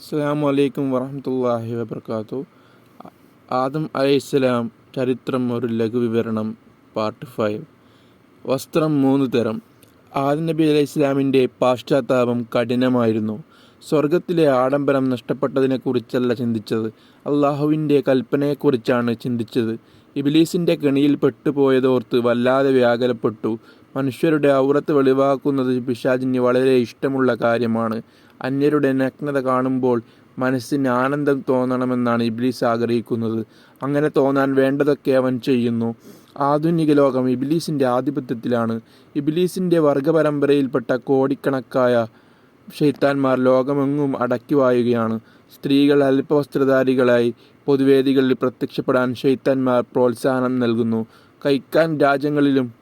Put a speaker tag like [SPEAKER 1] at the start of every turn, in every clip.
[SPEAKER 1] അസ്സാം വലൈക്കും വറഹമത്തല്ലാഹി വബർക്കാത്തു. ആദം അലൈഹിസ്സലാം ചരിത്രം ഒരു ലഘു വിവരണം പാർട്ട് ഫൈവ് വസ്ത്രം മൂന്ന് തരം. ആദം നബി അലൈഹി ഇസ്ലാമിന്റെ പാശ്ചാത്താപം കഠിനമായിരുന്നു. സ്വർഗത്തിലെ ആഡംബരം നഷ്ടപ്പെട്ടതിനെക്കുറിച്ചല്ല ചിന്തിച്ചത്. അള്ളാഹുവിന്റെ കൽപ്പനയെക്കുറിച്ചാണ് ചിന്തിച്ചത്. ഇബിലീസിന്റെ കെണിയിൽ പെട്ടുപോയതോർത്ത് വല്ലാതെ വ്യാകുലപ്പെട്ടു. മനുഷ്യരുടെ ഔറത്ത് വെളിവാക്കുന്നത് പിശാചിന് വളരെ ഇഷ്ടമുള്ള കാര്യമാണ്. അന്യരുടെ നഗ്നത കാണുമ്പോൾ മനസ്സിന് ആനന്ദം തോന്നണമെന്നാണ് ഇബ്ലീസ് ആഗ്രഹിക്കുന്നത്. അങ്ങനെ തോന്നാൻ വേണ്ടതൊക്കെ അവൻ ചെയ്യുന്നു. ആധുനിക ലോകം ഇബിലീസിന്റെ ആധിപത്യത്തിലാണ്. ഇബിലീസിന്റെ വർഗപരമ്പരയിൽപ്പെട്ട കോടിക്കണക്കായ ഷെയ്ത്താന്മാർ ലോകമെങ്ങും അടക്കി വായുകയാണ്. സ്ത്രീകൾ അല്പവസ്ത്രധാരികളായി പൊതുവേദികളിൽ പ്രത്യക്ഷപ്പെടാൻ ഷെയ്ത്താന്മാർ പ്രോത്സാഹനം നൽകുന്നു. കൈക്കാൻ രാജ്യങ്ങളിലും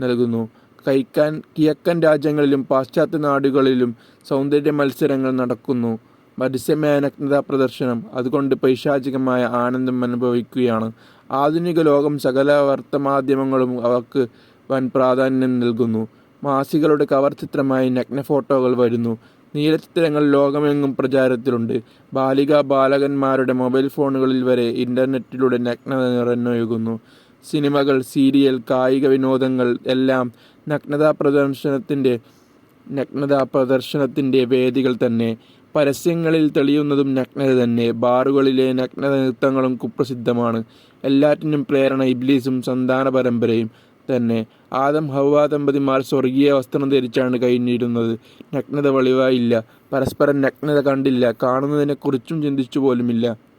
[SPEAKER 1] നൽകുന്നു. കൈക്കാൻ കിഴക്കൻ രാജ്യങ്ങളിലും പാശ്ചാത്യ നാടുകളിലും സൗന്ദര്യ മത്സരങ്ങൾ നടക്കുന്നു. മത്സ്യമേനഗ്നത പ്രദർശനം അതുകൊണ്ട് പൈശാചികമായ ആനന്ദം അനുഭവിക്കുകയാണ്. ആധുനിക ലോകം സകല വാർത്താമാധ്യമങ്ങളും അവർക്ക് വൻ പ്രാധാന്യം നൽകുന്നു. മാസികളുടെ കവർ ചിത്രമായി നഗ്ന ഫോട്ടോകൾ വരുന്നു. നീലചിത്രങ്ങൾ ലോകമെങ്ങും പ്രചാരത്തിലുണ്ട്. ബാലിക ബാലകന്മാരുടെ മൊബൈൽ ഫോണുകളിൽ വരെ ഇന്റർനെറ്റിലൂടെ നഗ്നത നിറഞ്ഞൊഴുകുന്നു. സിനിമകൾ സീരിയൽ കായിക വിനോദങ്ങൾ എല്ലാം നഗ്നതാ പ്രദർശനത്തിന്റെ നഗ്നതാ പ്രദർശനത്തിന്റെ വേദികൾ തന്നെ. പരസ്യങ്ങളിൽ തെളിയുന്നതും നഗ്നത തന്നെ. ബാറുകളിലെ നഗ്നത നൃത്തങ്ങളും കുപ്രസിദ്ധമാണ്. എല്ലാറ്റിനും പ്രേരണ ഇബ്ലീസും സന്താന പരമ്പരയും തന്നെ. ആദം ഹവ ദമ്പതിമാർ സ്വർഗീയ വസ്ത്രം ധരിച്ചാണ് കഴിഞ്ഞിരുന്നത് നഗ്നത വെളിവായില്ല. പരസ്പരം നഗ്നത കണ്ടില്ല. കാണുന്നതിനെക്കുറിച്ചും ചിന്തിച്ചു പോലുമില്ല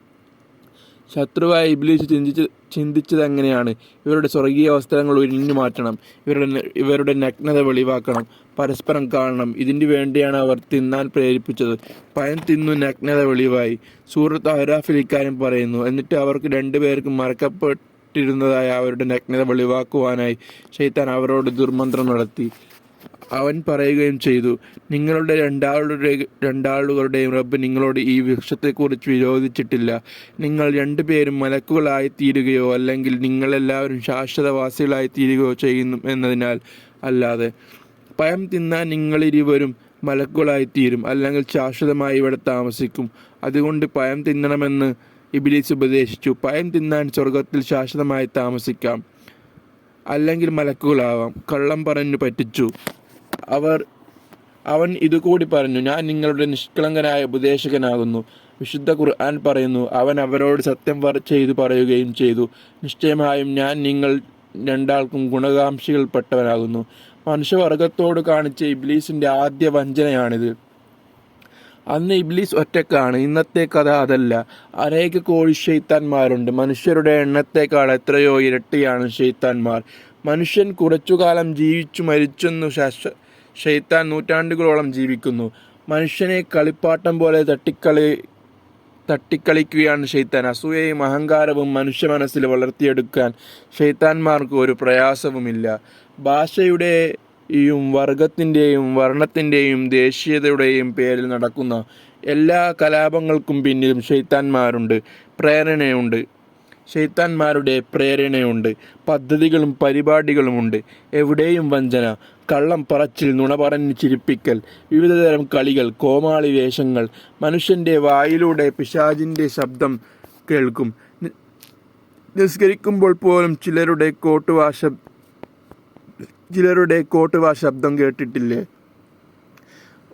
[SPEAKER 1] ശത്രുവായ ഇബ്ലീസ് ചിന്തിച്ച് ചിന്തിച്ചത് എങ്ങനെയാണ് ഇവരുടെ സ്വർഗീയ വസ്ത്രങ്ങൾ ഉരിഞ്ഞു മാറ്റണം. ഇവരുടെ ഇവരുടെ നഗ്നത വെളിവാക്കണം. പരസ്പരം കാണണം. ഇതിനു വേണ്ടിയാണ് അവർ തിന്നാൻ പ്രേരിപ്പിച്ചത്. പഴം തിന്നു നഗ്നത വെളിവായി. സൂറത്ത് അഹ്റാഫിൽ ഇക്കാര്യം പറയുന്നു. എന്നിട്ട് അവർക്ക് രണ്ടുപേർക്കും മറക്കപ്പെട്ടിരുന്നതായ അവരുടെ നഗ്നത വെളിവാക്കുവാനായി ഷെയ്ത്താൻ അവരോട് ദുർമന്ത്രം നടത്തി. അവൻ പറയുകയും ചെയ്തു നിങ്ങളുടെ രണ്ടാളുടെ രണ്ടാളുകളുടെയും റബ്ബ് നിങ്ങളോട് ഈ വൃക്ഷത്തെക്കുറിച്ച് വിരോധിച്ചിട്ടില്ല. നിങ്ങൾ രണ്ടുപേരും മലക്കുകളായി തീരുകയോ അല്ലെങ്കിൽ നിങ്ങളെല്ലാവരും ശാശ്വതവാസികളായി തീരുകയോ ചെയ്യുന്നു എന്നതിനാൽ അല്ലാതെ. പഴം തിന്നാൻ നിങ്ങളിരുവരും മലക്കുകളായിത്തീരും അല്ലെങ്കിൽ ശാശ്വതമായി ഇവിടെ താമസിക്കും. അതുകൊണ്ട് പഴം തിന്നണമെന്ന് ഇബിലീസ് ഉപദേശിച്ചു. പഴം തിന്നാൻ സ്വർഗത്തിൽ ശാശ്വതമായി താമസിക്കാം അല്ലെങ്കിൽ മലക്കുകളാവാം. കള്ളം പറഞ്ഞു പറ്റിച്ചു. അവർ അവൻ ഇതുകൂടി പറഞ്ഞു ഞാൻ നിങ്ങളുടെ നിഷ്കളങ്കനായ ഉപദേശകനാകുന്നു. വിശുദ്ധ ഖുർആൻ പറയുന്നു അവൻ അവരോട് സത്യം ചെയ്തു പറയുകയും ചെയ്തു. നിശ്ചയമായും ഞാൻ നിങ്ങൾ രണ്ടാൾക്കും ഗുണകാംക്ഷികൾപ്പെട്ടവനാകുന്നു. മനുഷ്യവർഗത്തോട് കാണിച്ച ഇബ്ലീസിന്റെ ആദ്യ വഞ്ചനയാണിത്. അന്ന് ഇബ്ലീസ് ഒറ്റക്കാണ് ഇന്നത്തെ കഥ അതല്ല. അനേക കോഴി ഷെയ്ത്താന്മാരുണ്ട് മനുഷ്യരുടെ എണ്ണത്തേക്കാൾ എത്രയോ ഇരട്ടിയാണ് ഷെയ്ത്താന്മാർ മനുഷ്യൻ കുറച്ചുകാലം ജീവിച്ചു മരിച്ചെന്നു ശാശ്വ ഷെയ്ത്താൻ നൂറ്റാണ്ടുകളോളം ജീവിക്കുന്നു. മനുഷ്യനെ കളിപ്പാട്ടം പോലെ തട്ടിക്കളി തട്ടിക്കളിക്കുകയാണ് ഷെയ്ത്താൻ അസൂയയും അഹങ്കാരവും മനുഷ്യ മനസ്സിൽ വളർത്തിയെടുക്കാൻ ഷെയ്ത്താന്മാർക്ക് ഒരു പ്രയാസവുമില്ല. ഭാഷയുടെ യും വർഗത്തിന്റെയും വർണത്തിന്റെയും ദേശീയതയുടെയും പേരിൽ നടക്കുന്ന എല്ലാ കലാപങ്ങൾക്കും പിന്നിലും ഷെയ്ത്താന്മാരുണ്ട് പ്രേരണയുണ്ട്. ഷെയ്ത്താന്മാരുടെ പ്രേരണയുണ്ട്. പദ്ധതികളും പരിപാടികളുമുണ്ട്. എവിടെയും വഞ്ചന. കള്ളം പറച്ചിൽ നുണ പറഞ്ഞ് ചിരിപ്പിക്കൽ വിവിധതരം കളികൾ കോമാളി വേഷങ്ങൾ മനുഷ്യന്റെ വായിലൂടെ പിശാചിന്റെ ശബ്ദം കേൾക്കും. നിസ്കരിക്കുമ്പോൾ പോലും ചിലരുടെ കോട്ടുവാ ശബ് ചിലരുടെ കോട്ടുവാ ശബ്ദം കേട്ടിട്ടില്ലേ?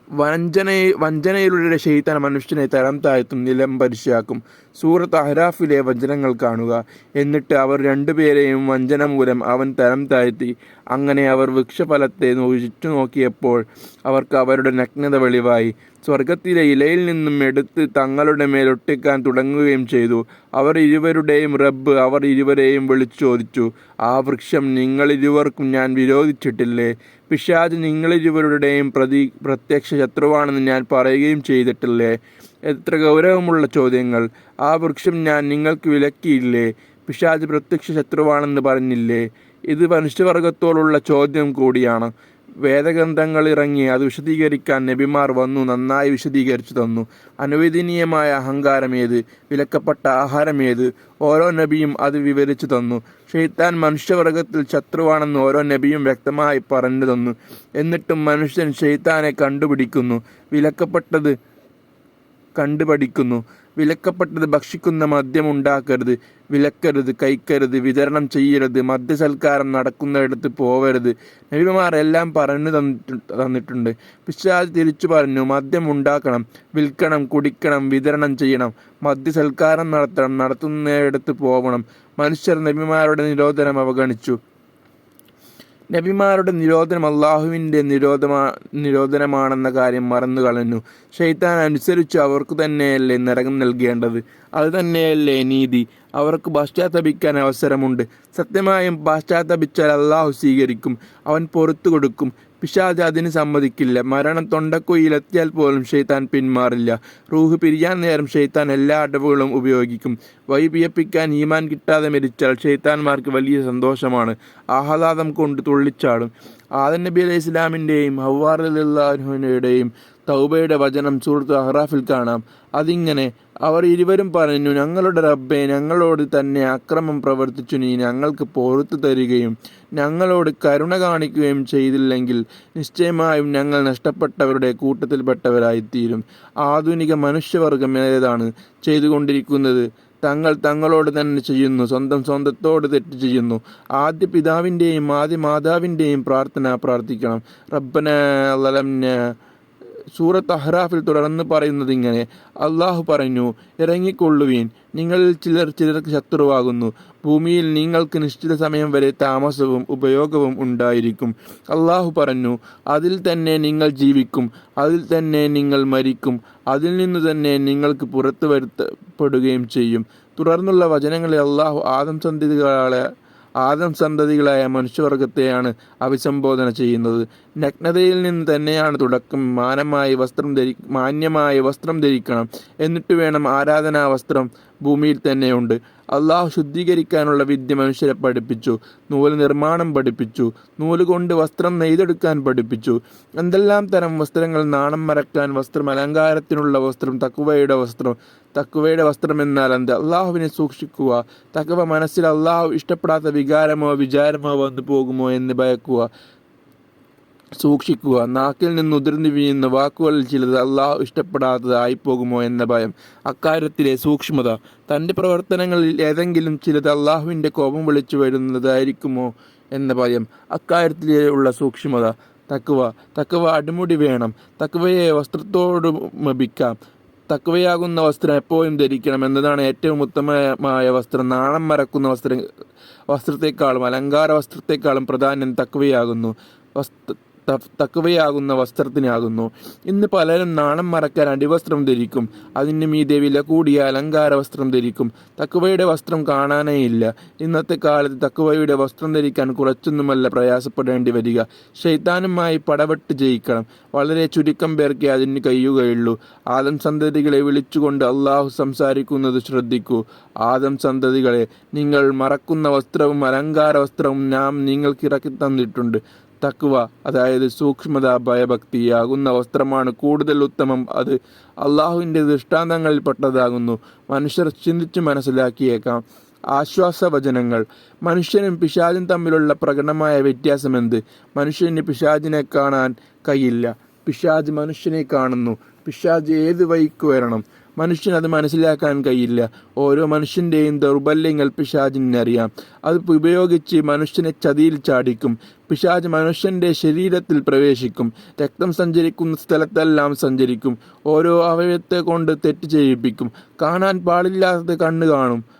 [SPEAKER 1] വഞ്ചനയെ വഞ്ചനയിലൂടെ ശൈത്താൻ മനുഷ്യനെ തരം താഴ്ത്തും നിലം പരിശാക്കും സൂറത്ത് അഹ്റാഫിലെ വചനങ്ങൾ കാണുക. എന്നിട്ട് അവർ രണ്ടുപേരെയും വഞ്ചന മൂലം അവൻ തരം താഴ്ത്തി. അങ്ങനെ അവർ വൃക്ഷഫലത്തെ ചുറ്റു നോക്കിയപ്പോൾ അവർക്ക് അവരുടെ നഗ്നത വെളിവായി. സ്വർഗത്തിലെ ഇലയിൽ നിന്നും എടുത്ത് തങ്ങളുടെ മേൽ ഒട്ടിക്കാൻ തുടങ്ങുകയും ചെയ്തു. അവർ ഇരുവരുടെയും റബ്ബ് അവർ ഇരുവരെയും വിളിച്ചോദിച്ചു. ആ വൃക്ഷം നിങ്ങളിരുവർക്കും ഞാൻ വിരോധിച്ചിട്ടില്ലേ? പിശാജ് നിങ്ങളിരുവരുടെയും പ്രതി പ്രത്യക്ഷ ശത്രുവാണെന്ന് ഞാൻ പറയുകയും ചെയ്തിട്ടില്ലേ? എത്ര ഗൗരവമുള്ള ചോദ്യങ്ങൾ. ആ വൃക്ഷം ഞാൻ നിങ്ങൾക്ക് വിലക്കിയില്ലേ? പിശാജ് പ്രത്യക്ഷ ശത്രുവാണെന്ന് പറഞ്ഞില്ലേ? ഇത് മനുഷ്യവർഗത്തോടുള്ള ചോദ്യം കൂടിയാണ്. വേദഗ്രന്ഥങ്ങൾ ഇറങ്ങി അത് വിശദീകരിക്കാൻ നബിമാർ വന്നു നന്നായി വിശദീകരിച്ചു തന്നു. അനുവദനീയമായ അഹങ്കാരമേത് വിലക്കപ്പെട്ട ആഹാരമേത് ഓരോ നബിയും അത് വിവരിച്ചു തന്നു. ഷെയ്ത്താൻ മനുഷ്യവർഗത്തിൽ ശത്രുവാണെന്ന് ഓരോ നബിയും വ്യക്തമായി പറഞ്ഞു തന്നു. എന്നിട്ടും മനുഷ്യൻ ഷെയ്ത്താനെ കണ്ടുപിടിക്കുന്നു. വിലക്കപ്പെട്ടത് കണ്ടുപഠിക്കുന്നു. വിലക്കപ്പെട്ടത് ഭക്ഷിക്കുന്ന മദ്യം ഉണ്ടാക്കരുത് വിലക്കരുത് കഴിക്കരുത് വിതരണം ചെയ്യരുത് മദ്യസൽക്കാരം നടക്കുന്നിടത്ത് പോവരുത്. നബിമാരെല്ലാം പറഞ്ഞു തന്നിട്ടു തന്നിട്ടുണ്ട്. പിശാജ് തിരിച്ചു പറഞ്ഞു മദ്യം ഉണ്ടാക്കണം വിൽക്കണം കുടിക്കണം വിതരണം ചെയ്യണം മദ്യസൽക്കാരം നടത്തണം നടത്തുന്നിടത്ത് പോവണം മനുഷ്യർ നബിമാരുടെ നിരോധനം അവഗണിച്ചു. നബിമാരുടെ നിരോധനം അള്ളാഹുവിന്റെ നിരോധമാ നിരോധനമാണെന്ന കാര്യം മറന്നു കളഞ്ഞു. ഷെയ്ത്താൻ അനുസരിച്ച് അവർക്ക് തന്നെയല്ലേ നരകം നൽകേണ്ടത്? അത് തന്നെയല്ലേ നീതി? അവർക്ക് പാശ്ചാത്തപിക്കാൻ അവസരമുണ്ട്. സത്യമായും പാശ്ചാത്തപിച്ചാൽ അള്ളാഹു സ്വീകരിക്കും. അവൻ പൊറത്തു കൊടുക്കും. പിശാജ് അതിന് സമ്മതിക്കില്ല. മരണം തൊണ്ടക്കുയിലെത്തിയാൽ പോലും ഷെയ്ത്താൻ പിന്മാറില്ല. റൂഹ് പിരിയാൻ നേരം ഷെയ്ത്താൻ എല്ലാ അടവുകളും ഉപയോഗിക്കും. വൈപിയപ്പിക്കാൻ ഈമാൻ കിട്ടാതെ മരിച്ചാൽ ഷെയ്ത്താൻമാർക്ക് വലിയ സന്തോഷമാണ്. ആഹ്ലാദം കൊണ്ട് തുള്ളിച്ചാടും. ആദൻ നബി അലൈഹി ഇസ്ലാമിന്റെയും ഹവാറുടെയും തൗബയുടെ വചനം സുഹൃത്ത് അഹ്റാഫിൽ കാണാം. അതിങ്ങനെ അവർ ഇരുവരും പറഞ്ഞു ഞങ്ങളുടെ റബ്ബെ ഞങ്ങളോട് തന്നെ അക്രമം പ്രവർത്തിച്ചു. നീ ഞങ്ങൾക്ക് പുറത്തു തരികയും ഞങ്ങളോട് കരുണ കാണിക്കുകയും ചെയ്തില്ലെങ്കിൽ നിശ്ചയമായും ഞങ്ങൾ നഷ്ടപ്പെട്ടവരുടെ കൂട്ടത്തിൽപ്പെട്ടവരായിത്തീരും. ആധുനിക മനുഷ്യവർഗം ഏതാണ് ചെയ്തുകൊണ്ടിരിക്കുന്നത്? തങ്ങൾ തങ്ങളോട് തന്നെ ചെയ്യുന്നു സ്വന്തം സ്വന്തത്തോട് തെറ്റ് ചെയ്യുന്നു. ആദ്യ പിതാവിന്റെയും ആദ്യ മാതാവിന്റെയും പ്രാർത്ഥന പ്രാർത്ഥിക്കണം. റബ്ബന ലലംന സൂറത്ത് അഹ്റാഫിൽ തുടർന്ന് പറയുന്നത് ഇങ്ങനെ അള്ളാഹു പറഞ്ഞു ഇറങ്ങിക്കൊള്ളുവീൻ. നിങ്ങളിൽ ചിലർ ചിലർക്ക് ശത്രുവാകുന്നു. ഭൂമിയിൽ നിങ്ങൾക്ക് നിശ്ചിത സമയം വരെ താമസവും ഉപയോഗവും ഉണ്ടായിരിക്കും. അള്ളാഹു പറഞ്ഞു അതിൽ തന്നെ നിങ്ങൾ ജീവിക്കും അതിൽ തന്നെ നിങ്ങൾ മരിക്കും അതിൽ നിന്ന് തന്നെ നിങ്ങൾക്ക് പുറത്തു വരുത്തപ്പെടുകയും ചെയ്യും. തുടർന്നുള്ള വചനങ്ങളെ അള്ളാഹു ആദം സന്ധികളെ ആദം സന്തതികളായ മനുഷ്യവർഗത്തെയാണ് അഭിസംബോധന ചെയ്യുന്നത്. നഗ്നതയിൽ നിന്ന് തന്നെയാണ് തുടക്കം. മാനമായി വസ്ത്രം ധരി മാന്യമായ വസ്ത്രം ധരിക്കണം. എന്നിട്ട് വേണം ആരാധനാ വസ്ത്രം ഭൂമിയിൽ തന്നെയുണ്ട്. അള്ളാഹു ശുദ്ധീകരിക്കാനുള്ള വിദ്യ മനുഷ്യരെ പഠിപ്പിച്ചു. നൂൽ നിർമ്മാണം പഠിപ്പിച്ചു. നൂൽ കൊണ്ട് വസ്ത്രം നെയ്തെടുക്കാൻ പഠിപ്പിച്ചു. എന്തെല്ലാം തരം വസ്ത്രങ്ങൾ? നാണം മറക്കാൻ വസ്ത്രം അലങ്കാരത്തിനുള്ള വസ്ത്രം തക്കുവയുടെ വസ്ത്രം. തക്കുവയുടെ വസ്ത്രം എന്നാൽ എന്ത്? അള്ളാഹുവിനെ സൂക്ഷിക്കുക. തക്കവ മനസ്സിൽ അള്ളാഹു ഇഷ്ടപ്പെടാത്ത വികാരമോ വിചാരമോ വന്നു പോകുമോ എന്ന് ഭയക്കുക. സൂക്ഷിക്കുക. നാക്കിൽ നിന്ന് ഉതിർന്നു വീഴുന്ന വാക്കുകളിൽ ചിലത് അള്ളാഹു ഇഷ്ടപ്പെടാത്തതായി പോകുമോ എന്ന ഭയം. അക്കാര്യത്തിലെ സൂക്ഷ്മത. തന്റെ പ്രവർത്തനങ്ങളിൽ ഏതെങ്കിലും ചിലത് അള്ളാഹുവിന്റെ കോപം വിളിച്ചു വരുന്നതായിരിക്കുമോ എന്ന ഭയം. അക്കാര്യത്തിലുള്ള സൂക്ഷ്മത. തക്കുവ തക്കവ അടിമുടി വേണം. തക്കവയെ വസ്ത്രത്തോട് മപിക്കാം തക്കവയാകുന്ന വസ്ത്രം എപ്പോഴും ധരിക്കണം എന്നതാണ് ഏറ്റവും ഉത്തമമായ വസ്ത്രം. നാണം മറക്കുന്ന വസ്ത്ര വസ്ത്രത്തെക്കാളും അലങ്കാര വസ്ത്രത്തെക്കാളും പ്രാധാന്യം തക്കവയാകുന്നു വസ്ത്ര തക്കവയാകുന്ന വസ്ത്രത്തിനാകുന്നു. ഇന്ന് പലരും നാണം മറക്കാൻ അടിവസ്ത്രം ധരിക്കും. അതിന് മീതെ വില കൂടിയ അലങ്കാര വസ്ത്രം ധരിക്കും. തക്കവയുടെ വസ്ത്രം കാണാനേ ഇല്ല. ഇന്നത്തെ കാലത്ത് തക്കവയുടെ വസ്ത്രം ധരിക്കാൻ കുറച്ചൊന്നുമല്ല പ്രയാസപ്പെടേണ്ടി വരിക. ശൈത്താനുമായി പടവെട്ട് ജയിക്കണം. വളരെ ചുരുക്കം പേർക്കേ അതിന് കഴിയുകയുള്ളൂ. ആദം സന്തതികളെ വിളിച്ചുകൊണ്ട് അള്ളാഹു സംസാരിക്കുന്നത് ശ്രദ്ധിക്കൂ. ആദം സന്തതികളെ നിങ്ങൾ മറക്കുന്ന വസ്ത്രവും അലങ്കാര വസ്ത്രവും നാം നിങ്ങൾക്ക് ഇറക്കി തന്നിട്ടുണ്ട്. തക്കുവ അതായത് സൂക്ഷ്മത ഭയഭക്തിയാകുന്ന വസ്ത്രമാണ് കൂടുതൽ ഉത്തമം. അത് അള്ളാഹുവിന്റെ ദൃഷ്ടാന്തങ്ങളിൽ പെട്ടതാകുന്നു. മനുഷ്യർ ചിന്തിച്ച് മനസ്സിലാക്കിയേക്കാം. ആശ്വാസ വചനങ്ങൾ മനുഷ്യനും പിശാചും തമ്മിലുള്ള പ്രകടമായ വ്യത്യാസം വ്യത്യാസമെന്ത്? മനുഷ്യന് പിശാചിനെ കാണാൻ കഴിയില്ല. പിശാജ് മനുഷ്യനെ കാണുന്നു. പിശാജ് ഏത് വഴിക്ക് വരണം? മനുഷ്യൻ അത് മനസ്സിലാക്കാൻ കഴിയില്ല. ഓരോ മനുഷ്യന്റെയും ദൗർബല്യങ്ങൾ പിശാചിനറിയാം. അത് ഉപയോഗിച്ച് മനുഷ്യനെ ചതിയിൽ ചാടിക്കും. പിശാജ് മനുഷ്യന്റെ ശരീരത്തിൽ പ്രവേശിക്കും. രക്തം സഞ്ചരിക്കുന്ന സ്ഥലത്തെല്ലാം സഞ്ചരിക്കും. ഓരോ അവയവത്തെ കൊണ്ട് തെറ്റ് ചെയ്യിപ്പിക്കും. കാണാൻ പാടില്ലാത്തത് കണ്ണ് കാണും.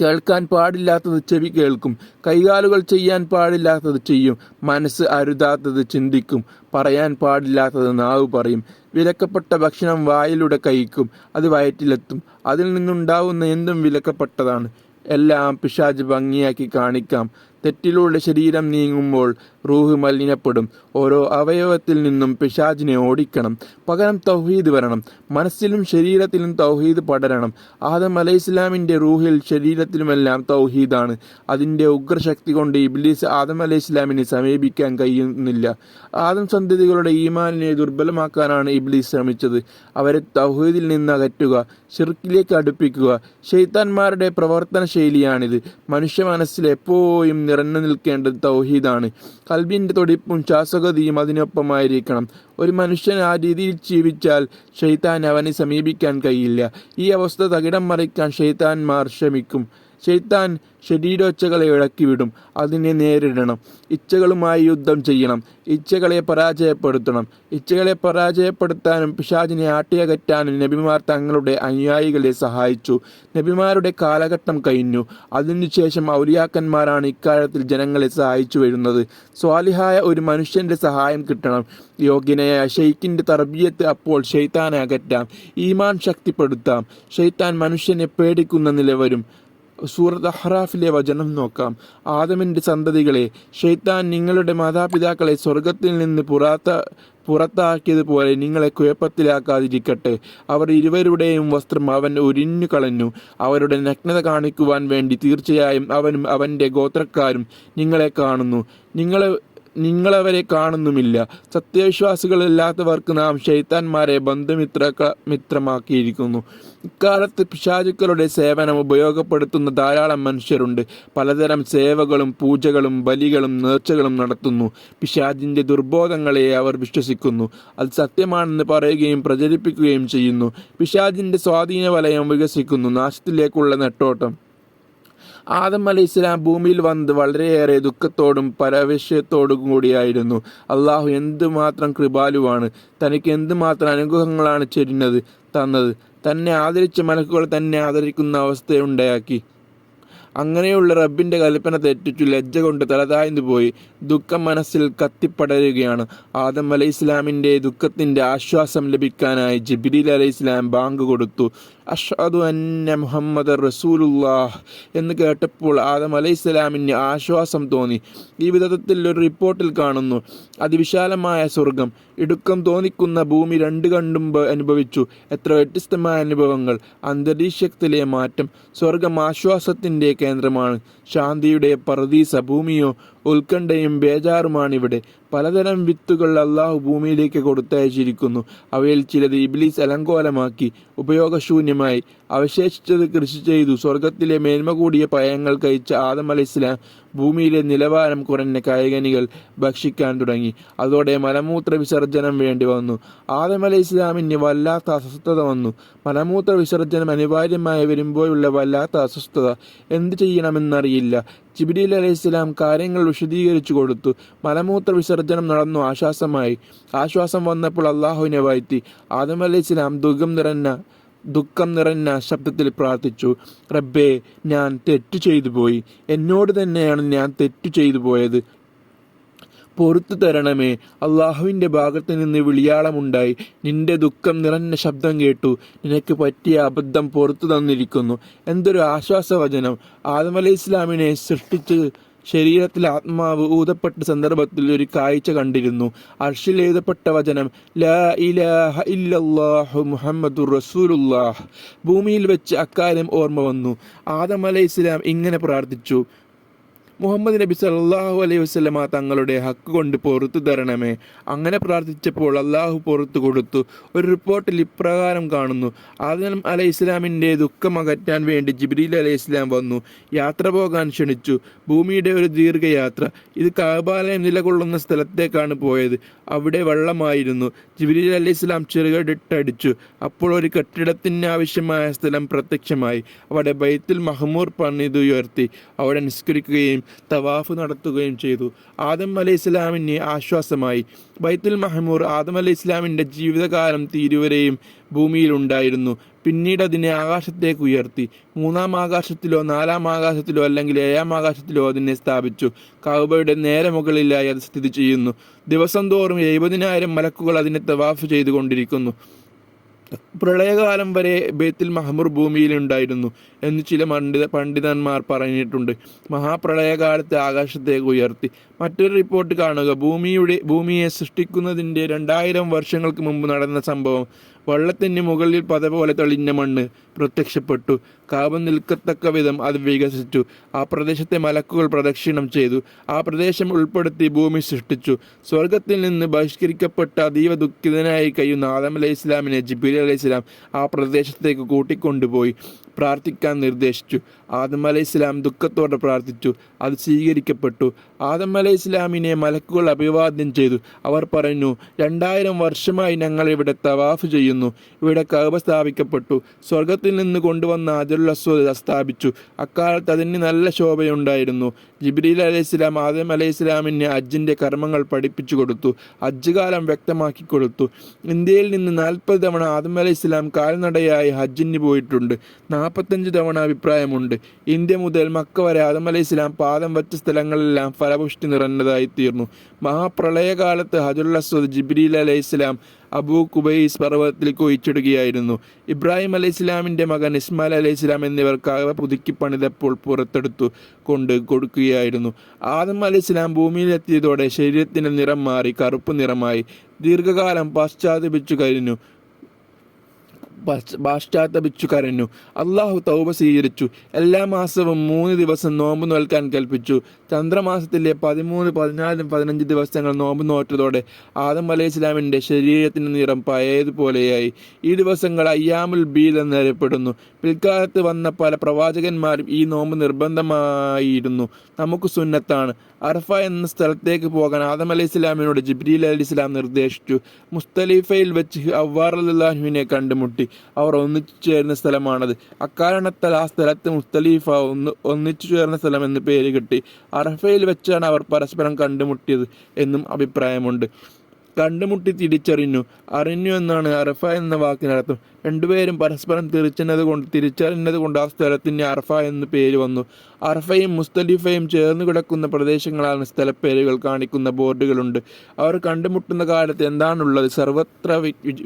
[SPEAKER 1] കേൾക്കാൻ പാടില്ലാത്തത് ചെവി കേൾക്കും. കൈകാലുകൾ ചെയ്യാൻ പാടില്ലാത്തത് ചെയ്യും. മനസ്സ് അരുതാത്തത് ചിന്തിക്കും. പറയാൻ പാടില്ലാത്തത് നാവ് പറയും. വിലക്കപ്പെട്ട ഭക്ഷണം വായിലൂടെ കഴിക്കും. അത് വയറ്റിലെത്തും. അതിൽ നിന്നുണ്ടാവുന്ന എന്തും വിലക്കപ്പെട്ടതാണ്. എല്ലാം പിശാജ് ഭംഗിയാക്കി കാണിക്കാം. തെറ്റിലൂടെ ശരീരം നീങ്ങുമ്പോൾ റൂഹ് മലിനപ്പെടും. ഓരോ അവയവത്തിൽ നിന്നും പിശാജിനെ ഓടിക്കണം. പകരം തൗഹീദ് വരണം. മനസ്സിലും ശരീരത്തിലും തൗഹീദ് പടരണം. ആദം അലൈഹി ഇസ്ലാമിന്റെ റൂഹിൽ ശരീരത്തിലുമെല്ലാം തൗഹീദാണ്. അതിന്റെ ഉഗ്രശക്തി കൊണ്ട് ഇബ്ലീസ് ആദം അലൈഹി ഇസ്ലാമിനെ സമീപിക്കാൻ കഴിയുന്നില്ല. ആദം സന്തതികളുടെ ഈമാനിനെ ദുർബലമാക്കാനാണ് ഇബ്ലീസ് ശ്രമിച്ചത്. അവരെ തൗഹീദിൽ നിന്ന് അകറ്റുക ഷിർക്കിലേക്ക് അടുപ്പിക്കുക ഷെയ്ത്താന്മാരുടെ പ്രവർത്തന ശൈലിയാണിത് മനുഷ്യ മനസ്സിൽ എപ്പോഴും നിറഞ്ഞു നിൽക്കേണ്ടത് തൗഹീദാണ്. കൽബിന്റെ തൊടിപ്പും ശ്വാസഗതിയും അതിനൊപ്പമായിരിക്കണം. ഒരു മനുഷ്യൻ ആ രീതിയിൽ ജീവിച്ചാൽ ഷെയ്ത്താൻ അവനെ സമീപിക്കാൻ കഴിയില്ല. ഈ അവസ്ഥ തകിടം മറിക്കാൻ ഷെയ്ത്താൻമാർ ശ്രമിക്കും. ഷെയ്ത്താൻ ശരീരോച്ചകളെ ഇളക്കിവിടും അതിനെ നേരിടണം. ഇച്ചകളുമായി യുദ്ധം ചെയ്യണം. ഇച്ചകളെ പരാജയപ്പെടുത്തണം. ഇച്ചകളെ പരാജയപ്പെടുത്താനും പിശാചിനെ ആട്ടിയകറ്റാനും നബിമാർ തങ്ങളുടെ അനുയായികളെ സഹായിച്ചു. നബിമാരുടെ കാലഘട്ടം കഴിഞ്ഞു. അതിനുശേഷം ഔലിയാക്കന്മാരാണ് ഇക്കാര്യത്തിൽ ജനങ്ങളെ സഹായിച്ചു വരുന്നത്. സ്വാലിഹായ ഒരു മനുഷ്യന്റെ സഹായം കിട്ടണം. യോഗ്യനായ ഷെയ്ഖിന്റെ തർബീയത്ത് അപ്പോൾ ഷെയ്ത്താനെ അകറ്റാം. ഈമാൻ ശക്തിപ്പെടുത്താം. ഷെയ്ത്താൻ മനുഷ്യനെ പേടിക്കുന്ന നില വരും സൂറത്ത് അഹ്റാഫിലെ വചനം നോക്കാം. ആദമിന്റെ സന്തതികളെ ഷെയ്ത്താൻ നിങ്ങളുടെ മാതാപിതാക്കളെ സ്വർഗത്തിൽ നിന്ന് പുറത്ത പുറത്താക്കിയതുപോലെ നിങ്ങളെ കുഴപ്പത്തിലാക്കാതിരിക്കട്ടെ. അവർ ഇരുവരുടെയും വസ്ത്രം അവൻ ഉരിഞ്ഞു കളഞ്ഞു. അവരുടെ നഗ്നത കാണിക്കുവാൻ വേണ്ടി തീർച്ചയായും അവനും അവന്റെ ഗോത്രക്കാരും നിങ്ങളെ കാണുന്നു. നിങ്ങളെ നിങ്ങളവരെ കാണുന്നുമില്ല. സത്യവിശ്വാസികളില്ലാത്തവർക്ക് നാം ഷെയ്ത്താന്മാരെ ബന്ധുമിത്ര മിത്രമാക്കിയിരിക്കുന്നു. ഇക്കാലത്ത് പിശാചുക്കളുടെ സേവനം ഉപയോഗപ്പെടുത്തുന്ന ധാരാളം മനുഷ്യരുണ്ട്. പലതരം സേവകളും പൂജകളും ബലികളും നേർച്ചകളും നടത്തുന്നു. പിശാജിന്റെ ദുർബോധങ്ങളെ അവർ വിശ്വസിക്കുന്നു. അത് സത്യമാണെന്ന് പറയുകയും പ്രചരിപ്പിക്കുകയും ചെയ്യുന്നു. പിശാജിന്റെ സ്വാധീന വലയം വികസിക്കുന്നു. നാശത്തിലേക്കുള്ള നെട്ടോട്ടം. ആദം അലി ഇസ്ലാം ഭൂമിയിൽ വന്നത് വളരെയേറെ ദുഃഖത്തോടും പരവശ്യത്തോടും കൂടിയായിരുന്നു. അള്ളാഹു എന്തുമാത്രം കൃപാലുവാണ് തനിക്ക് എന്തുമാത്രം അനുഗ്രഹങ്ങളാണ് ചെരിഞ്ഞത് തന്നത് തന്നെ ആദരിച്ച മലക്കുകൾ തന്നെ ആദരിക്കുന്ന അവസ്ഥയുണ്ടാക്കി അങ്ങനെയുള്ള റബ്ബിന്റെ കൽപ്പന തെറ്റിച്ചു ലജ്ജ കൊണ്ട് തലതാഴ്ന്നു പോയി ദുഃഖം മനസ്സിൽ കത്തിപ്പടരുകയാണ്. ആദം അലൈഹി ഇസ്ലാമിന്റെ ദുഃഖത്തിന്റെ ആശ്വാസം ലഭിക്കാനായി ജിബിരിൽ അലൈഹി ഇസ്ലാം ബാങ്ക് കൊടുത്തു. അഷ്ഹദു അന്ന മുഹമ്മദ് റസൂലുല്ലാഹ് എന്ന് കേട്ടപ്പോൾ ആദം അലൈഹി സ്വലാമിന് ആശ്വാസം തോന്നി. ഈ വിധത്തിൽ ഒരു റിപ്പോർട്ടിൽ കാണുന്നു. അതിവിശാലമായ സ്വർഗം ഇടുക്കം തോന്നിക്കുന്ന ഭൂമി രണ്ടു കണ്ടും അനുഭവിച്ചു. എത്ര വ്യത്യസ്തമായ അനുഭവങ്ങൾ. അന്തരീക്ഷത്തിലെ മാറ്റം സ്വർഗം ആശ്വാസത്തിന്റെ കേന്ദ്രമാണ്. ശാന്തിയുടെ പറദീസ ഭൂമിയോ ഉത്കണ്ഠയും ബേജാറുമാണിവിടെ പലതരം വിത്തുകൾ അള്ളാഹു ഭൂമിയിലേക്ക് കൊടുത്തയച്ചിരിക്കുന്നു. അവയിൽ ചിലത് ഇബ്ലീസ് അലങ്കോലമാക്കി ഉപയോഗശൂന്യമായി. അവശേഷിച്ചത് കൃഷി ചെയ്തു. സ്വർഗത്തിലെ മേന്മ കൂടിയ പയങ്ങൾ കഴിച്ച ആദം അലൈഹിസ്ലാം ഭൂമിയിലെ നിലവാരം കുറഞ്ഞ കായികനികൾ ഭക്ഷിക്കാൻ തുടങ്ങി. അതോടെ മലമൂത്ര വിസർജനം വേണ്ടി വന്നു. ആദം അലൈഹി ഇസ്ലാമിന് വല്ലാത്ത അസ്വസ്ഥത വന്നു. മലമൂത്ര വിസർജനം അനിവാര്യമായി വരുമ്പോഴുള്ള വല്ലാത്ത അസ്വസ്ഥത. എന്ത് ചെയ്യണമെന്നറിയില്ല. ജിബിരിൽ അലൈഹി ഇസ്ലാം കാര്യങ്ങൾ വിശദീകരിച്ചു കൊടുത്തു. മലമൂത്ര വിസർജനം നടന്നു ആശ്വാസമായി. ആശ്വാസം വന്നപ്പോൾ അള്ളാഹുവിനെ വാഴ്ത്തി ആദം അലൈഹി ഇസ്ലാം ദുഃഖം നിറഞ്ഞ ദുഃഖം നിറഞ്ഞ ശബ്ദത്തിൽ പ്രാർത്ഥിച്ചു റബ്ബേ ഞാൻ തെറ്റു ചെയ്തു പോയി. എന്നോട് തന്നെയാണ് ഞാൻ തെറ്റു ചെയ്തു പോയത്. പൊറത്തു തരണമേ. അള്ളാഹുവിന്റെ ഭാഗത്ത് നിന്ന് വിളിയാളമുണ്ടായി നിന്റെ ദുഃഖം നിറഞ്ഞ ശബ്ദം കേട്ടു. നിനക്ക് പറ്റിയ അബദ്ധം പുറത്തു തന്നിരിക്കുന്നു. എന്തൊരു ആശ്വാസവചനം. ആദം ഇസ്ലാമിനെ സൃഷ്ടിച്ച് ശരീരത്തിൽ ആത്മാവ് ഊതപ്പെട്ട സന്ദർഭത്തിൽ ഒരു കാഴ്ച കണ്ടിരുന്നു. അർഷിൽ എഴുതപ്പെട്ട വചനം ലാ ഇലാഹ ഇല്ലല്ലാഹു ഭൂമിയിൽ വെച്ച് അക്കാര്യം ഓർമ്മ വന്നു. ആദം അലൈഹി ഇസ്ലാം ഇങ്ങനെ പ്രാർത്ഥിച്ചു മുഹമ്മദ് നബി സല്ലാഹു അലൈഹി വസ്ലമ തങ്ങളുടെ ഹക്ക് കൊണ്ട് പുറത്തു തരണമേ. അങ്ങനെ പ്രാർത്ഥിച്ചപ്പോൾ അള്ളാഹു പുറത്തു കൊടുത്തു. ഒരു റിപ്പോർട്ടിൽ ഇപ്രകാരം കാണുന്നു. ആദം അലൈഹി ഇസ്ലാമിന്റെ ദുഃഖം അകറ്റാൻ വേണ്ടി ജിബ്രീൽ അലൈഹി ഇസ്ലാം വന്നു. യാത്ര പോകാൻ ക്ഷണിച്ചു. ഭൂമിയുടെ ഒരു ദീർഘയാത്ര. ഇത് കാബാലയം നിലകൊള്ളുന്ന സ്ഥലത്തേക്കാണ് പോയത്. അവിടെ വെള്ളമായിരുന്നു. ജിബ്രീൽ അലൈഹി ഇസ്ലാം ചെറുകടിട്ടടിച്ചു. അപ്പോൾ ഒരു കെട്ടിടത്തിന് ആവശ്യമായ സ്ഥലം പ്രത്യക്ഷമായി. അവിടെ ബൈത്തുൽ മഹമൂർ പണിതുയർത്തി അവിടെ നിസ്കരിക്കുകയും തവാഫ് നടത്തുകയും ചെയ്തു. ആദം അലൈഹി ഇസ്ലാമിന് ആശ്വാസമായി. ബൈത്തുൽ മഹമൂർ ആദം അലൈഹി ഇസ്ലാമിന്റെ ജീവിതകാലം തീരുവരെയും ഭൂമിയിലുണ്ടായിരുന്നു പിന്നീട് അതിനെ ആകാശത്തേക്ക് ഉയർത്തി. മൂന്നാം ആകാശത്തിലോ നാലാം ആകാശത്തിലോ അല്ലെങ്കിൽ ഏഴാം ആകാശത്തിലോ അതിനെ സ്ഥാപിച്ചു. കൗബയുടെ നേരെ മുകളിലായി അത് സ്ഥിതി ചെയ്യുന്നു. ദിവസം തോറും എഴുപതിനായിരം മലക്കുകൾ അതിനെ തവാഫ് ചെയ്തുകൊണ്ടിരിക്കുന്നു. പ്രളയകാലം വരെ ബേത്തിൽ മഹമൂർ ഭൂമിയിലുണ്ടായിരുന്നു എന്ന് ചില പണ്ഡിത പണ്ഡിതന്മാർ പറഞ്ഞിട്ടുണ്ട്. മഹാപ്രളയകാലത്തെ ആകാശത്തേക്ക് ഉയർത്തി. മറ്റൊരു റിപ്പോർട്ട് കാണുക. ഭൂമിയുടെ ഭൂമിയെ സൃഷ്ടിക്കുന്നതിന്റെ രണ്ടായിരം വർഷങ്ങൾക്ക് മുമ്പ് നടന്ന സംഭവം വെള്ളത്തിന് മുകളിൽ പത പോലെ തെളിഞ്ഞ മണ്ണ് പ്രത്യക്ഷപ്പെട്ടു. കാബം നിൽക്കത്തക്ക വിധം അത് വികസിച്ചു. ആ പ്രദേശത്തെ മലക്കുകൾ പ്രദക്ഷിണം ചെയ്തു. ആ പ്രദേശം ഉൾപ്പെടുത്തി ഭൂമി സൃഷ്ടിച്ചു. സ്വർഗത്തിൽ നിന്ന് ബഹിഷ്കരിക്കപ്പെട്ട അതീവ ദുഃഖിതനായി കഴിയുന്ന ആദം അലൈഹി ഇസ്ലാമിനെ ജിബിലി അലൈഹി ഇസ്ലാം ആ പ്രദേശത്തേക്ക് കൂട്ടിക്കൊണ്ടുപോയി. പ്രാർത്ഥിക്കാൻ നിർദ്ദേശിച്ചു. ആദം അലൈഹി ഇസ്ലാം ദുഃഖത്തോടെ പ്രാർത്ഥിച്ചു. അത് സ്വീകരിക്കപ്പെട്ടു. ആദം അലൈഹി ഇസ്ലാമിനെ മലക്കുകൾ അഭിവാദ്യം ചെയ്തു. അവർ പറഞ്ഞു രണ്ടായിരം വർഷമായി ഞങ്ങൾ ഇവിടെ തവാഫ് ചെയ്യുന്നു. ഇവിടെ കഅബ സ്ഥാപിക്കപ്പെട്ടു. സ്വർഗത്തിൽ നിന്ന് കൊണ്ടുവന്ന അസ്വദ് സ്ഥാപിച്ചു. അക്കാലത്ത് അതിന് നല്ല ശോഭയുണ്ടായിരുന്നു. ജിബ്രീൽ അലൈഹി ഇസ്ലാം ആദം അലൈഹി ഇസ്ലാമിന് അജ്ജിന്റെ കർമ്മങ്ങൾ പഠിപ്പിച്ചു കൊടുത്തു. ഹജ്ജ് കാലം വ്യക്തമാക്കി കൊടുത്തു. ഇന്ത്യയിൽ നിന്ന് നാൽപ്പത് തവണ ആദം അലൈഹി ഇസ്ലാം കാൽനടയായി ഹജ്ജിന് പോയിട്ടുണ്ട്. നാൽപ്പത്തഞ്ച് തവണ അഭിപ്രായമുണ്ട്. ഇന്ത്യ മുതൽ മക്ക വരെ ആദം അലൈഹി ഇസ്ലാം പാദം വച്ച സ്ഥലങ്ങളെല്ലാം ഫലപുഷ്ടി നിറഞ്ഞതായി തീർന്നു. മഹാപ്രളയകാലത്ത് ഹജുൽ അസ്വദ് ജിബ്രീൽ അലൈഹി ഇസ്ലാം അബൂ കുബൈസ് പർവതത്തിൽ കുഴിച്ചിടുകയായിരുന്നു ഇബ്രാഹിം അലൈഹി ഇസ്ലാമിന്റെ മകൻ ഇസ്മാൽ അലൈഹി ഇസ്ലാം എന്നിവർ കഅബ പുതുക്കി പണിതപ്പോൾ പുറത്തെടുത്തു കൊണ്ട് കൊടുക്കുകയായിരുന്നു. ആദം അലൈഹി ഇസ്ലാം ഭൂമിയിലെത്തിയതോടെ ശരീരത്തിന്റെ നിറം മാറി കറുപ്പ് നിറമായി. ദീർഘകാലം പശ്ചാത്തപിച്ചു കഴിഞ്ഞു. പാശ്ചാത്തപിച്ചു കരഞ്ഞു. അള്ളാഹു തൗബ സ്വീകരിച്ചു. എല്ലാ മാസവും മൂന്ന് ദിവസം നോമ്പ് നോൽക്കാൻ കൽപ്പിച്ചു. ചന്ദ്രമാസത്തിലെ പതിമൂന്ന് പതിനാലും പതിനഞ്ച് ദിവസങ്ങൾ നോമ്പ് നോറ്റതോടെ ആദം അലൈഹി ഇസ്ലാമിന്റെ ശരീരത്തിന്റെ നിറം പഴയതുപോലെയായി. ഈ ദിവസങ്ങൾ അയ്യാമുൽ ബീൽ എന്നറിയപ്പെടുന്നു പിൽക്കാലത്ത് വന്ന പല പ്രവാചകന്മാരും ഈ നോമ്പ് നിർബന്ധമായിരുന്നു. നമുക്ക് സുന്നത്താണ്. അറഫ എന്ന സ്ഥലത്തേക്ക് പോകാൻ ആദം അലൈഹി ഇസ്ലാമിനോട് ജിബ്രീൽ അലി ഇസ്ലാം നിർദ്ദേശിച്ചു. മുസ്തലിഫയിൽ വെച്ച് അവ്വാർ അല്ലാഹുവിനെ കണ്ടുമുട്ടി. അവർ ഒന്നിച്ചു ചേരുന്ന സ്ഥലമാണത്. അക്കാരണത്താൽ ആ സ്ഥലത്ത് മുസ്തലീഫ ഒന്ന് ഒന്നിച്ചു ചേർന്ന സ്ഥലം എന്ന് പേര് കിട്ടി. അറഫയിൽ വെച്ചാണ് അവർ പരസ്പരം കണ്ടുമുട്ടിയത് എന്നും അഭിപ്രായമുണ്ട്. കണ്ടുമുട്ടി തിരിച്ചറിഞ്ഞു. അറിഞ്ഞു എന്നാണ് അറഫ എന്ന വാക്കിനർത്ഥം രണ്ടുപേരും പരസ്പരം തിരിച്ചെന്നത് കൊണ്ട് തിരിച്ചറിഞ്ഞത് കൊണ്ട് ആ സ്ഥലത്തിന് അറഫ എന്ന് പേര് വന്നു. അറഫയും മുസ്തലിഫയും ചേർന്ന് കിടക്കുന്ന പ്രദേശങ്ങളാണ് സ്ഥലപ്പേരുകൾ കാണിക്കുന്ന ബോർഡുകളുണ്ട്. അവർ കണ്ടുമുട്ടുന്ന കാലത്ത് എന്താണുള്ളത്? സർവത്ര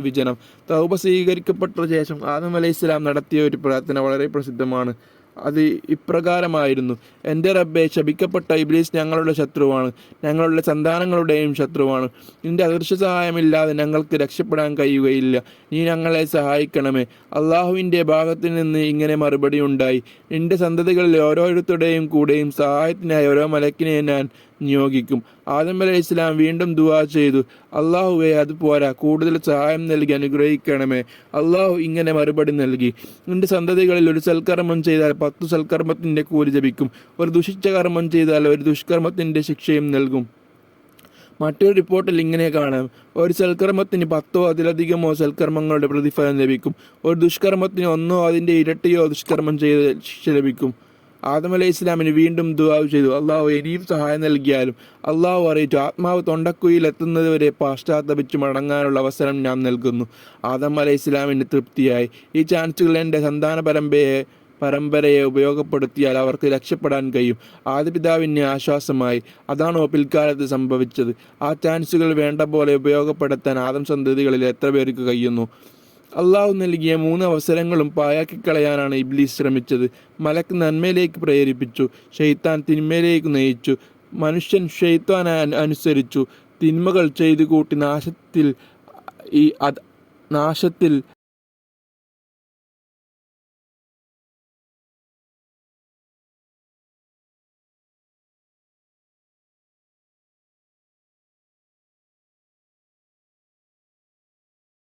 [SPEAKER 1] വിജനം. തൗപ സ്വീകരിക്കപ്പെട്ട ശേഷം ആദം അലൈഹി ഇസ്ലാം നടത്തിയ ഒരു പ്രാർത്ഥന വളരെ പ്രസിദ്ധമാണ്. അത് ഇപ്രകാരമായിരുന്നു. എന്റെ റബ്ബെ ശപിക്കപ്പെട്ട ഇബ്ലീസ് ഞങ്ങളുടെ ശത്രുവാണ്. ഞങ്ങളുടെ സന്താനങ്ങളുടെയും ശത്രുവാണ്. നിന്റെ അദൃശ്യ സഹായമില്ലാതെ ഞങ്ങൾക്ക് രക്ഷപ്പെടാൻ കഴിയുകയില്ല. നീ ഞങ്ങളെ സഹായിക്കണമേ. അള്ളാഹുവിന്റെ ഭാഗത്ത് നിന്ന് ഇങ്ങനെ മറുപടി ഉണ്ടായി. നിന്റെ സന്തതികളിൽ ഓരോരുത്തരുടെയും കൂടെയും സഹായത്തിനായി ഓരോ മലക്കിനെ ഞാൻ നിയോഗിക്കും. ആദം അലൈഹി ഇസ്ലാം വീണ്ടും ദുവാ ചെയ്തു. അള്ളാഹുവെ അത് പോരാ. കൂടുതൽ സഹായം നൽകി അനുഗ്രഹിക്കണമേ. അള്ളാഹു ഇങ്ങനെ മറുപടി നൽകി. നിന്റെ സന്തതികളിൽ ഒരു സൽക്കർമ്മം ചെയ്താൽ പത്തു സൽക്കർമ്മത്തിന്റെ കൂലി ജപിക്കും. ഒരു ദുഷിച്ച കർമ്മം ചെയ്താൽ ഒരു ദുഷ്കർമ്മത്തിന്റെ ശിക്ഷയും നൽകും. മറ്റൊരു റിപ്പോർട്ടിൽ ഇങ്ങനെ കാണാം. ഒരു സൽക്കർമ്മത്തിന് പത്തോ അതിലധികമോ സൽക്കർമ്മങ്ങളുടെ പ്രതിഫലം ലഭിക്കും. ഒരു ദുഷ്കർമ്മത്തിന് ഒന്നോ അതിന്റെ ഇരട്ടിയോ ദുഷ്കർമ്മം ചെയ്ത് ശിക്ഷ ലഭിക്കും. ആദം അലൈഹി ഇസ്ലാമിന് വീണ്ടും ദുവാവ് ചെയ്തു. അള്ളാഹു ഇനിയും സഹായം നൽകിയാലും അള്ളാഹു അറിയിച്ചു. ആത്മാവ് തൊണ്ടക്കുയിൽ എത്തുന്നതുവരെ പാശ്ചാത്തപിച്ച് മടങ്ങാനുള്ള അവസരം ഞാൻ നൽകുന്നു. ആദം അലൈഹി ഇസ്ലാമിന് തൃപ്തിയായി. ഈ ചാൻസുകൾ എന്റെ സന്താന പരമ്പയെ പരമ്പരയെ ഉപയോഗപ്പെടുത്തിയാൽ അവർക്ക് രക്ഷപ്പെടാൻ കഴിയും. ആദിപിതാവിന് ആശ്വാസമായി. അതാണോ പിൽക്കാലത്ത് സംഭവിച്ചത്. ആ ചാൻസുകൾ വേണ്ട പോലെ ഉപയോഗപ്പെടുത്താൻ ആദം സന്തതികളിൽ എത്ര പേർക്ക് കഴിയുന്നു? അള്ളാഹു നൽകിയ മൂന്ന് അവസരങ്ങളും പായാക്കിക്കളയാനാണ് ഇബ്ലീസ് ശ്രമിച്ചത്. മലക്ക് നന്മയിലേക്ക് പ്രേരിപ്പിച്ചു. ഷെയ്ത്താൻ തിന്മയിലേക്ക് നയിച്ചു. മനുഷ്യൻ ഷെയ്ത്താൻ അനുസരിച്ചു. തിന്മകൾ ചെയ്തു കൂട്ടി നാശത്തിൽ ഈ നാശത്തിൽ